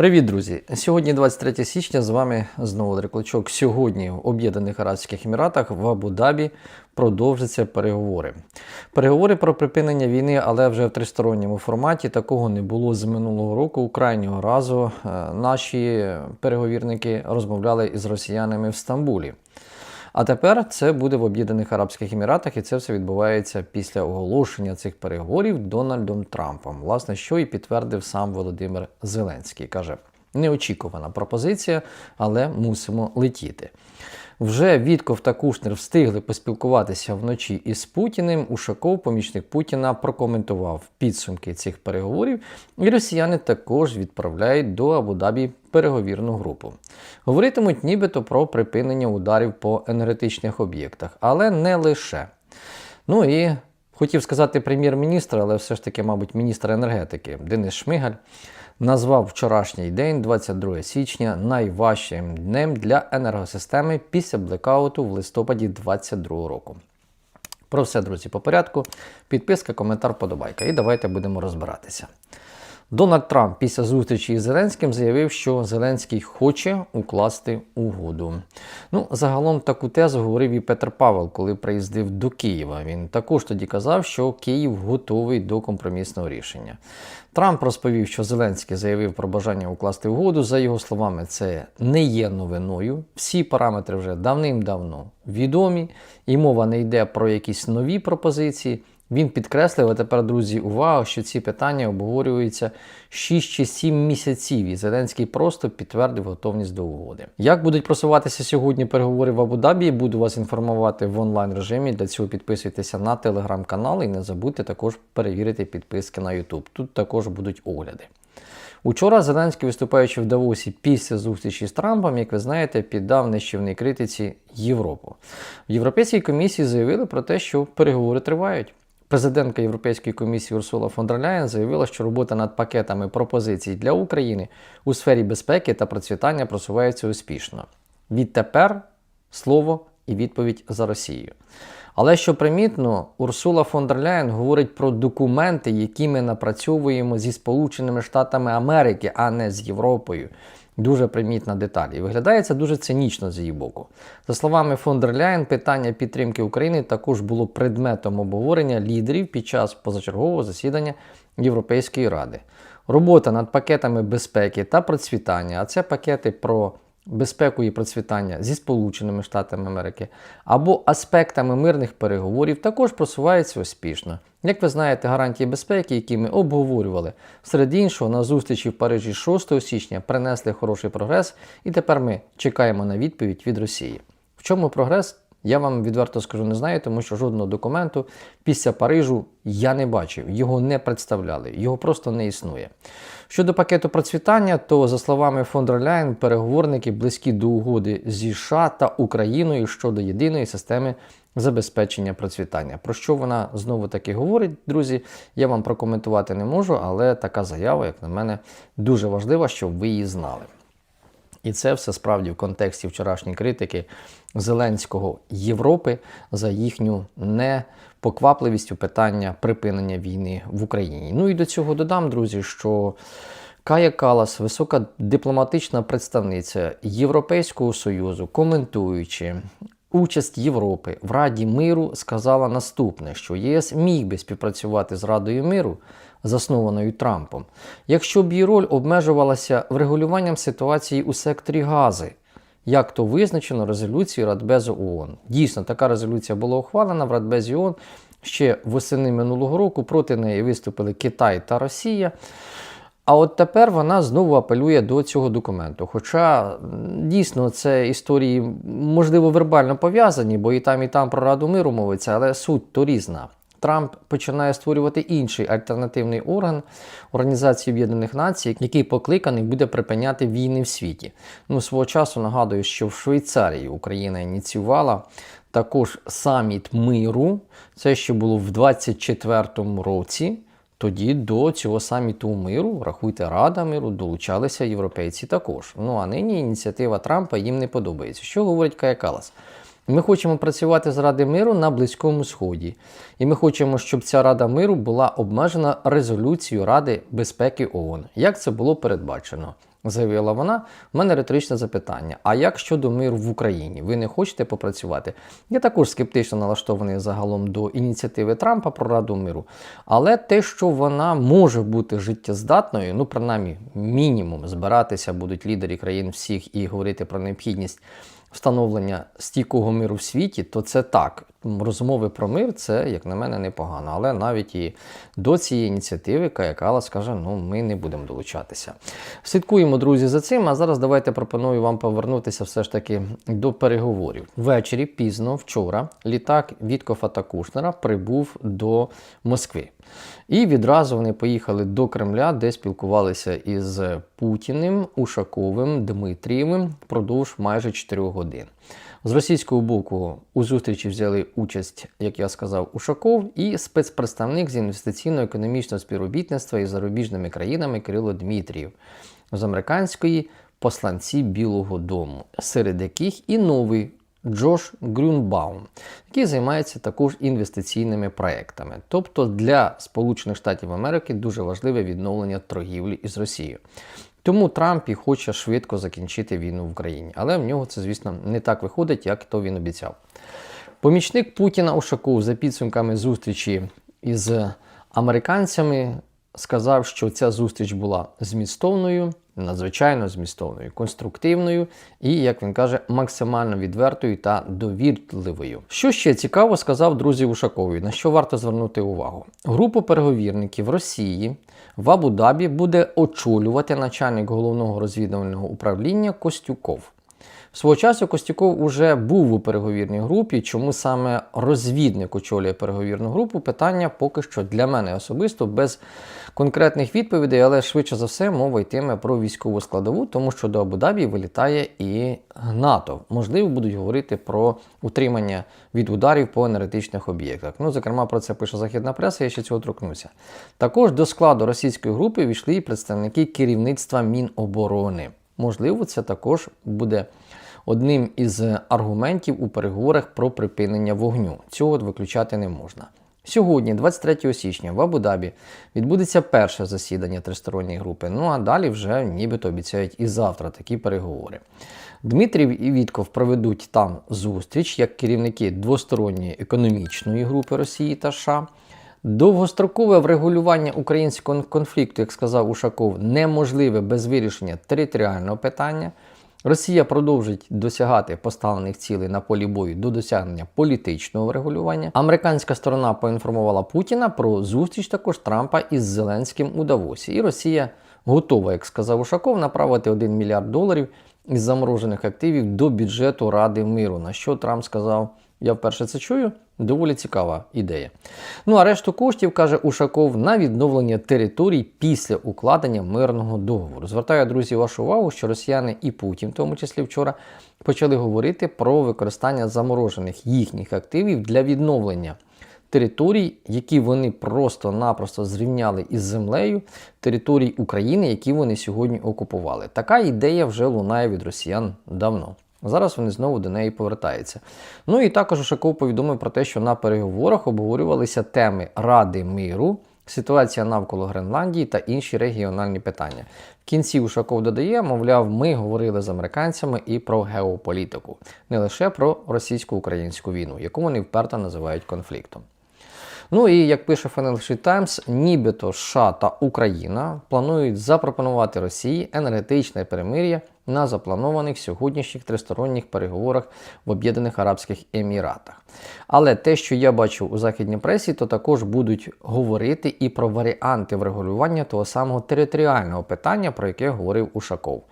Привіт, друзі! Сьогодні 23 січня. З вами знову Андрій Сьогодні в Об'єднаних Арабських Еміратах в Абу-Дабі продовжаться переговори. Переговори про припинення війни, але вже в тристоронньому форматі. Такого не було з минулого року. Крайнього разу е, наші переговірники розмовляли із росіянами в Стамбулі. А тепер це буде в Об'єднаних Арабських Еміратах, і це все відбувається після оголошення цих переговорів Дональдом Трампом. Власне, що і підтвердив сам Володимир Зеленський. каже: неочікувана пропозиція, але мусимо летіти. Вже Вітков та Кушнер встигли поспілкуватися вночі із Путіним. Ушаков, помічник Путіна, прокоментував підсумки цих переговорів, і росіяни також відправляють до Абу-Дабі переговірну групу. Говоритимуть нібито про припинення ударів по енергетичних об'єктах, але не лише. Ну і хотів сказати прем'єр-міністр, але все ж таки, мабуть, міністр енергетики Денис Шмигаль назвав вчорашній день, 22 січня, найважчим днем для енергосистеми після блекауту в листопаді 2022 року. Про все, друзі, по порядку. Підписка, коментар, подобайка. І давайте будемо розбиратися. Дональд Трамп після зустрічі із Зеленським заявив, що Зеленський хоче укласти угоду. Ну, загалом таку тезу говорив і Петр Павел, коли приїздив до Києва. Він також тоді казав, що Київ готовий до компромісного рішення. Трамп розповів, що Зеленський заявив про бажання укласти угоду. За його словами, це не є новиною. Всі параметри вже давним-давно відомі, і мова не йде про якісь нові пропозиції. Він підкреслив, а тепер, друзі, увага, що ці питання обговорюються 6 чи 7 місяців, і Зеленський просто підтвердив готовність до угоди. Як будуть просуватися сьогодні переговори в Абу-Дабі, буду вас інформувати в онлайн режимі. Для цього підписуйтеся на телеграм-канал і не забудьте також перевірити підписки на YouTube. Тут також будуть огляди. Учора Зеленський, виступаючи в Давосі після зустрічі з Трампом, як ви знаєте, піддав нищівній критиці Європу. В Європейській комісії заявили про те, що переговори тривають. Президентка Європейської комісії Урсула фон дер Ляєн заявила, що робота над пакетами пропозицій для України у сфері безпеки та процвітання просувається успішно. Відтепер слово і відповідь за Росією. Але що примітно, Урсула фон дер Ляєн говорить про документи, які ми напрацьовуємо зі Сполученими Штатами Америки, а не з Європою. Дуже примітна деталь. І виглядає це дуже цинічно з її боку. За словами фон питання підтримки України також було предметом обговорення лідерів під час позачергового засідання Європейської ради. Робота над пакетами безпеки та процвітання, а це пакети про безпеку і процвітання зі Сполученими Штатами Америки або аспектами мирних переговорів також просувається успішно. Як ви знаєте, гарантії безпеки, які ми обговорювали серед іншого на зустрічі в Парижі 6 січня, принесли хороший прогрес, і тепер ми чекаємо на відповідь від Росії. В чому прогрес? Я вам відверто скажу, не знаю, тому що жодного документу після Парижу я не бачив, його не представляли, його просто не існує. Щодо пакету процвітання, то, за словами Ляйн, переговорники близькі до угоди зі США та Україною щодо єдиної системи забезпечення процвітання. Про що вона знову таки говорить, друзі, я вам прокоментувати не можу, але така заява, як на мене, дуже важлива, щоб ви її знали. І це все справді в контексті вчорашньої критики Зеленського Європи за їхню непоквапливість у питання припинення війни в Україні. Ну і до цього додам, друзі, що Кая Калас, висока дипломатична представниця Європейського Союзу, коментуючи. Участь Європи в Раді миру сказала наступне: що ЄС міг би співпрацювати з Радою миру, заснованою Трампом, якщо б її роль обмежувалася врегулюванням ситуації у секторі Гази, як то визначено резолюцією Радбезу ООН. Дійсно, така резолюція була ухвалена в Радбезі ООН ще восени минулого року. Проти неї виступили Китай та Росія. А от тепер вона знову апелює до цього документу. Хоча дійсно це історії, можливо, вербально пов'язані, бо і там, і там про Раду миру мовиться, але суть то різна. Трамп починає створювати інший альтернативний орган Організації Об'єднаних Націй, який покликаний буде припиняти війни в світі. Ну, свого часу нагадую, що в Швейцарії Україна ініціювала також саміт миру. Це ще було в 24-му році. Тоді до цього саміту миру, рахуйте, Рада миру, долучалися європейці також. Ну а нині ініціатива Трампа їм не подобається. Що говорить Кая Калас? Ми хочемо працювати заради миру на Близькому Сході. І ми хочемо, щоб ця Рада миру була обмежена резолюцією Ради безпеки ООН, як це було передбачено. Заявила вона, в мене риторичне запитання: а як щодо миру в Україні? Ви не хочете попрацювати? Я також скептично налаштований загалом до ініціативи Трампа про Раду миру. Але те, що вона може бути життєздатною, ну принаймні мінімум збиратися будуть лідери країн всіх і говорити про необхідність встановлення стійкого миру в світі, то це так. Розмови про мир це, як на мене, непогано. Але навіть і до цієї ініціативи Кая Калас каже, ну ми не будемо долучатися. Слідкуємо, друзі, за цим. А зараз давайте пропоную вам повернутися все ж таки до переговорів. Ввечері, пізно, вчора, літак Віткофа та Кушнера прибув до Москви. І відразу вони поїхали до Кремля, де спілкувалися із Путіним, Ушаковим, Дмитрієвим впродовж майже 4 годин. З російського боку у зустрічі взяли участь, як я сказав, Ушаков і спецпредставник з інвестиційно-економічного співробітництва із зарубіжними країнами Кирило Дмитрієв з американської посланці Білого Дому, серед яких і новий Джош Грюнбаум, який займається також інвестиційними проектами. Тобто для Сполучених Штатів Америки дуже важливе відновлення торгівлі із Росією. Тому Трамп і хоче швидко закінчити війну в Україні. Але в нього це, звісно, не так виходить, як то він обіцяв. Помічник Путіна Ушаков за підсумками зустрічі із американцями сказав, що ця зустріч була змістовною, надзвичайно змістовною, конструктивною і, як він каже, максимально відвертою та довірливою. Що ще цікаво, сказав друзі Ушакові, на що варто звернути увагу? Групу переговірників Росії в Абу-Дабі буде очолювати начальник головного розвідувального управління Костюков. Свого часу Костюков уже був у переговірній групі. Чому саме розвідник очолює переговірну групу? Питання поки що для мене особисто без конкретних відповідей, але швидше за все мова йтиме про військову складову, тому що до Абу-Дабі вилітає і НАТО. Можливо, будуть говорити про утримання від ударів по енергетичних об'єктах. Ну, зокрема, про це пише західна преса, я ще цього торкнуся. Також до складу російської групи війшли і представники керівництва Міноборони. Можливо, це також буде одним із аргументів у переговорах про припинення вогню. Цього виключати не можна. Сьогодні, 23 січня, в Абу-Дабі відбудеться перше засідання тристоронньої групи. Ну а далі вже нібито обіцяють і завтра такі переговори. Дмитрів і Вітков проведуть там зустріч як керівники двосторонньої економічної групи Росії та США. Довгострокове врегулювання українського конфлікту, як сказав Ушаков, неможливе без вирішення територіального питання. Росія продовжить досягати поставлених цілей на полі бою до досягнення політичного врегулювання. Американська сторона поінформувала Путіна про зустріч також Трампа із Зеленським у Давосі. І Росія готова, як сказав Ушаков, направити 1 мільярд доларів із заморожених активів до бюджету Ради миру. На що Трамп сказав? Я вперше це чую. Доволі цікава ідея. Ну а решту коштів, каже Ушаков, на відновлення територій після укладення мирного договору. Звертаю, друзі, вашу увагу, що росіяни і Путін, в тому числі вчора, почали говорити про використання заморожених їхніх активів для відновлення територій, які вони просто-напросто зрівняли із землею, територій України, які вони сьогодні окупували. Така ідея вже лунає від росіян давно. Зараз вони знову до неї повертаються. Ну і також Ушаков повідомив про те, що на переговорах обговорювалися теми Ради миру, ситуація навколо Гренландії та інші регіональні питання. В кінці Ушаков додає, мовляв, ми говорили з американцями і про геополітику, не лише про російсько-українську війну, яку вони вперто називають конфліктом. Ну і як пише Financial Times, нібито США та Україна планують запропонувати Росії енергетичне перемир'я на запланованих сьогоднішніх тристоронніх переговорах в Об'єднаних Арабських Еміратах. Але те, що я бачу у західній пресі, то також будуть говорити і про варіанти врегулювання того самого територіального питання, про яке говорив Ушаков.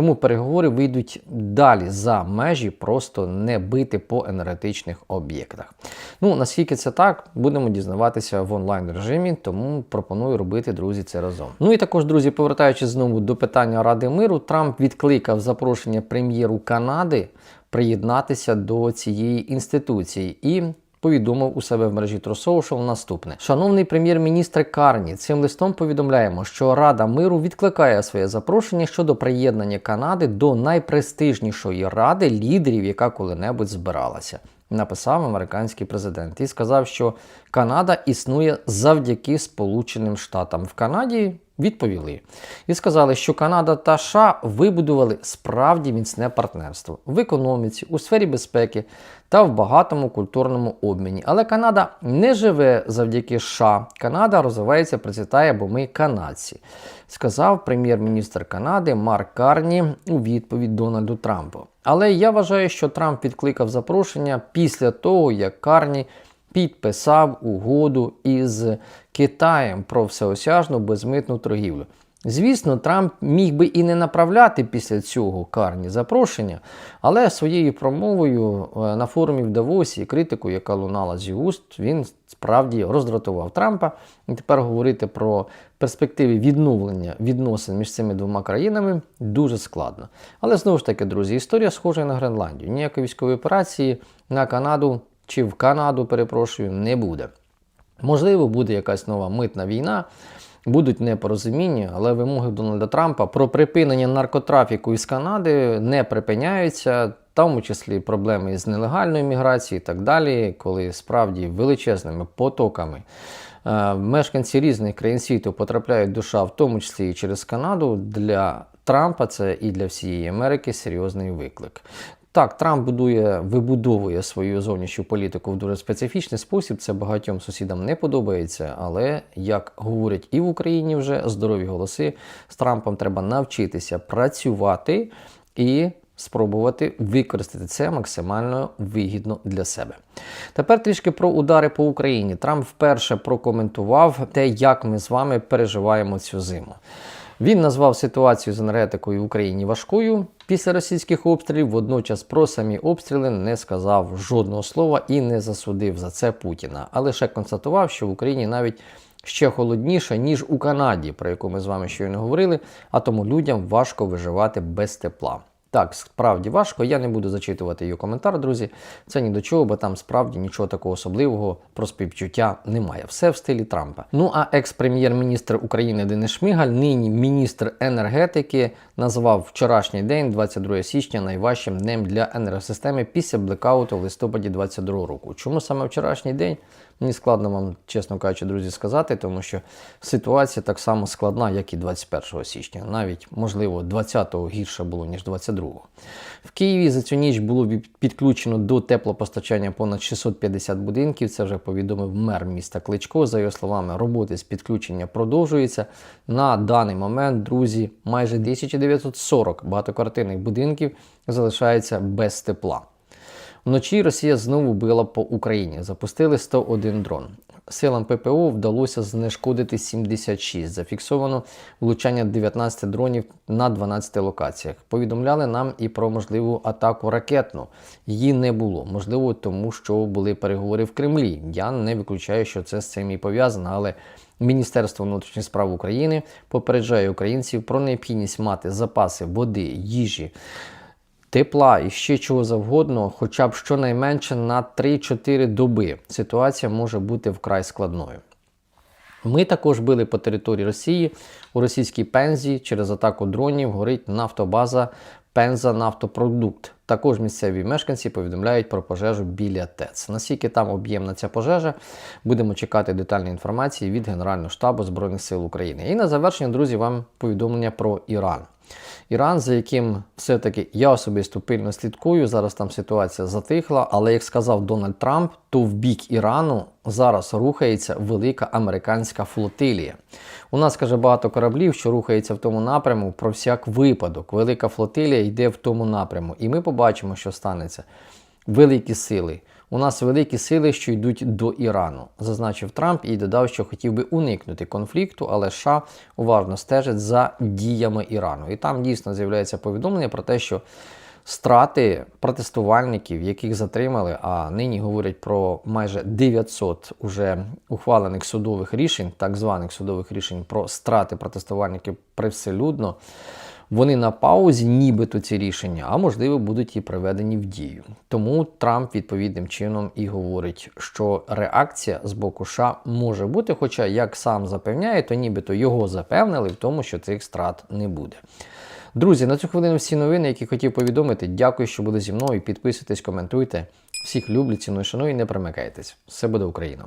Тому переговори вийдуть далі за межі, просто не бити по енергетичних об'єктах. Ну, наскільки це так, будемо дізнаватися в онлайн режимі, тому пропоную робити, друзі, це разом. Ну і також, друзі, повертаючись знову до питання Ради миру, Трамп відкликав запрошення прем'єру Канади приєднатися до цієї інституції і повідомив у себе в мережі Тросоушел наступне: Шановний прем'єр-міністр Карні, цим листом повідомляємо, що Рада миру відкликає своє запрошення щодо приєднання Канади до найпрестижнішої ради лідерів, яка коли-небудь збиралася. Написав американський президент і сказав, що Канада існує завдяки Сполученим Штатам. В Канаді відповіли і сказали, що Канада та США вибудували справді міцне партнерство в економіці, у сфері безпеки та в багатому культурному обміні. Але Канада не живе завдяки США. Канада розвивається, процвітає, бо ми канадці, сказав прем'єр-міністр Канади Марк Карні у відповідь Дональду Трампу. Але я вважаю, що Трамп відкликав запрошення після того, як Карні підписав угоду із Китаєм про всеосяжну безмитну торгівлю. Звісно, Трамп міг би і не направляти після цього карні запрошення, але своєю промовою е, на форумі в Давосі критику, яка лунала з його уст, він справді роздратував Трампа. І тепер говорити про перспективи відновлення відносин між цими двома країнами дуже складно. Але знову ж таки, друзі, історія схожа на Гренландію. Ніякої військової операції на Канаду чи в Канаду, перепрошую, не буде. Можливо, буде якась нова митна війна. Будуть непорозуміння, але вимоги Дональда Трампа про припинення наркотрафіку із Канади не припиняються, в тому числі проблеми з нелегальною міграцією і так далі, коли справді величезними потоками е, мешканці різних країн світу потрапляють до США, в тому числі і через Канаду. Для Трампа це і для всієї Америки серйозний виклик. Так, Трамп будує, вибудовує свою зовнішню політику в дуже специфічний спосіб. Це багатьом сусідам не подобається. Але як говорять і в Україні вже здорові голоси, з Трампом треба навчитися працювати і спробувати використати це максимально вигідно для себе. Тепер трішки про удари по Україні. Трамп вперше прокоментував те, як ми з вами переживаємо цю зиму. Він назвав ситуацію з енергетикою в Україні важкою після російських обстрілів. Водночас про самі обстріли не сказав жодного слова і не засудив за це Путіна, а лише констатував, що в Україні навіть ще холодніше, ніж у Канаді, про яку ми з вами щойно говорили, а тому людям важко виживати без тепла. Так, справді важко. Я не буду зачитувати її коментар, друзі. Це ні до чого, бо там справді нічого такого особливого про співчуття немає. Все в стилі Трампа. Ну а екс-прем'єр-міністр України Денис Шмигаль, нині міністр енергетики, назвав вчорашній день, 22 січня, найважчим днем для енергосистеми після блекауту в листопаді 2022 року. Чому саме вчорашній день? Мені складно вам, чесно кажучи, друзі, сказати, тому що ситуація так само складна, як і 21 січня. Навіть, можливо, 20-го гірше було, ніж 22-го. В Києві за цю ніч було підключено до теплопостачання понад 650 будинків. Це вже повідомив мер міста Кличко. За його словами, роботи з підключення продовжуються. На даний момент, друзі, майже 1940 багатоквартирних будинків залишаються без тепла. Вночі Росія знову била по Україні. Запустили 101 дрон. Силам ППО вдалося знешкодити 76. Зафіксовано влучання 19 дронів на 12 локаціях. Повідомляли нам і про можливу атаку ракетну. Її не було. Можливо, тому що були переговори в Кремлі. Я не виключаю, що це з цим і пов'язано, але. Міністерство внутрішніх справ України попереджає українців про необхідність мати запаси води, їжі, тепла і ще чого завгодно, хоча б щонайменше на 3-4 доби. Ситуація може бути вкрай складною. Ми також били по території Росії у російській пензі через атаку дронів горить нафтобаза Пенза Нафтопродукт. Також місцеві мешканці повідомляють про пожежу біля ТЕЦ. Наскільки там об'ємна ця пожежа, будемо чекати детальної інформації від Генерального штабу Збройних сил України. І на завершення, друзі, вам повідомлення про Іран. Іран, за яким все-таки я особисто пильно слідкую. Зараз там ситуація затихла, але як сказав Дональд Трамп, то в бік Ірану зараз рухається велика американська флотилія. У нас каже багато кораблів, що рухається в тому напряму про всяк випадок. Велика флотилія йде в тому напряму, і ми побачимо, що станеться. Великі сили. У нас великі сили, що йдуть до Ірану, зазначив Трамп і додав, що хотів би уникнути конфлікту, але США уважно стежить за діями Ірану. І там дійсно з'являється повідомлення про те, що страти протестувальників, яких затримали, а нині говорять про майже 900 уже ухвалених судових рішень, так званих судових рішень про страти протестувальників привселюдно Вони на паузі, нібито ці рішення, а можливо будуть і приведені в дію. Тому Трамп відповідним чином і говорить, що реакція з боку США може бути, хоча, як сам запевняє, то нібито його запевнили в тому, що цих страт не буде. Друзі, на цю хвилину всі новини, які хотів повідомити. Дякую, що були зі мною. Підписуйтесь, коментуйте. Всіх люблю, ціную, шаную і не примикайтесь. Все буде Україна!